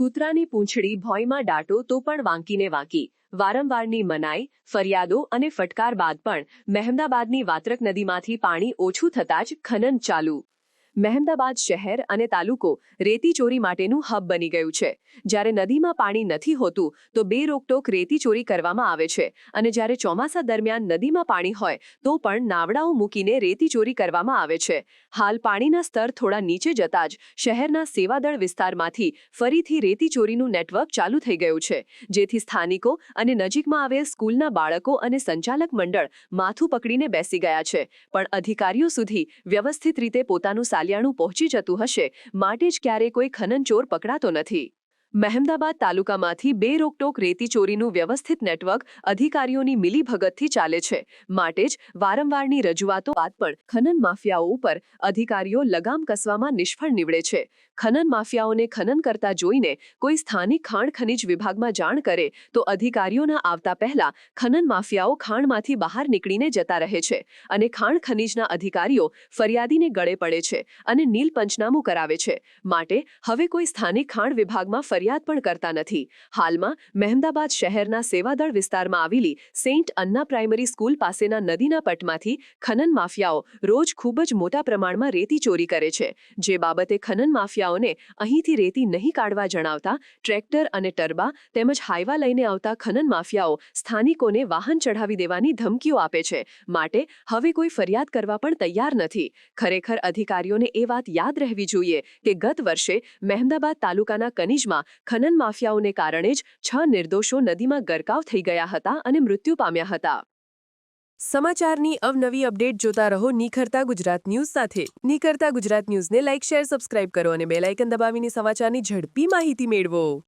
કૂતરાની પૂંછડી ભોયમાં દાટો તો પણ વાંકીને વાંકી. વારંવારની મનાઈ, ફરિયાદો અને ફટકાર બાદ પણ મહેમદાબાદની વાત્રક નદીમાંથી પાણી ઓછું થતાં જ ખનન ચાલુ. મહેમદાબાદ શહેર અને તાલુકો રેતી ચોરી માટેનું હબ બની ગયું છે. જ્યારે નદીમાં પાણી નથી હોતું, તો બે રોકટોક રેતી ચોરી કરવામાં આવે છે અને જ્યારે ચોમાસા દરમિયાન નદીમાં પાણી હોય, તો પણ નાવડાઓ મૂકીને રેતી ચોરી કરવામાં આવે છે. હાલ પાણીના સ્તર થોડા નીચે જતા જ શહેરના સેવાદળ વિસ્તારમાંથી ફરીથી રેતી ચોરીનું નેટવર્ક ચાલુ થઈ ગયું છે, જેથી સ્થાનિકો અને નજીકમાં આવેલ સ્કૂલના બાળકો અને સંચાલક મંડળ માથું પકડીને બેસી ગયા છે, પણ અધિકારીઓ સુધી વ્યવસ્થિત રીતે પોતાનું સાલિયાણું પહોંચી જતું હશે માટે જ ક્યારે કોઈ ખનનચોર પકડાતો નથી. મહેમદાબાદ તાલુકામાંથી બે રોકટોક રેતી ચોરીનું વ્યવસ્થિત નેટવર્ક અધિકારીઓની મિલીભગતથી ચાલે છે. માટે જ વારંવારની રજૂઆતો બાદ પણ ખનન માફિયાઓ ઉપર અધિકારીઓ લગામ કસવામાં નિષ્ફળ નીવડે છે. ખનન માફિયાઓને ખનન કરતા જોઈને કોઈ સ્થાનિક ખાણ ખનિજ વિભાગમાં જાણ કરે તો અધિકારીઓના આવતા પહેલા ખનન માફિયાઓ ખાણમાંથી બહાર નીકળીને જતા રહે છે અને ખાણ ખનિજના અધિકારીઓ ફરિયાદીને ગળે પડે છે અને નીલ પંચનામું કરાવે છે. માટે હવે કોઈ સ્થાનિક ખાણ વિભાગમાં ફરિયાદ પણ કરતા નથી. હાલમાં મહેમદાબાદ શહેરના સેવાદળ વિસ્તારમાં આવેલી સેન્ટ અન્ના પ્રાઇમરી સ્કૂલ પાસેના નદીના પટમાંથી ખનન માફિયાઓ રોજ ખૂબ જ મોટા પ્રમાણમાં રેતી ચોરી કરે છે. જે બાબતે ખનન માફિયાઓને અહીંથી રેતી નહીં કાઢવા જણાવતા ટ્રેક્ટર અને ટર્બા તેમજ હાઈવા લઈને આવતા ખનન માફિયાઓ સ્થાનિકોને વાહન ચઢાવી દેવાની ધમકીઓ આપે છે. માટે હવે કોઈ ફરિયાદ કરવા પણ તૈયાર નથી. ખરેખર અધિકારીઓને એ વાત યાદ રહેવી જોઈએ કે ગત વર્ષે મહેમદાબાદ તાલુકાના કનિજમાં ખનન માફિયાઓને કારણે જ છ નિર્દોષો નદીમાં ગરકાવ થઈ ગયા હતા અને મૃત્યુ પામ્યા હતા. સમાચારની અવનવી અપડેટ જોતા રહો નિખરતા ગુજરાત ન્યૂઝ સાથે. નિખરતા ગુજરાત ન્યૂઝને લાઇક, શેર, સબસ્ક્રાઇબ કરો અને બેલાઇકન દબાવીને સમાચારની ઝડપી માહિતી મેળવો.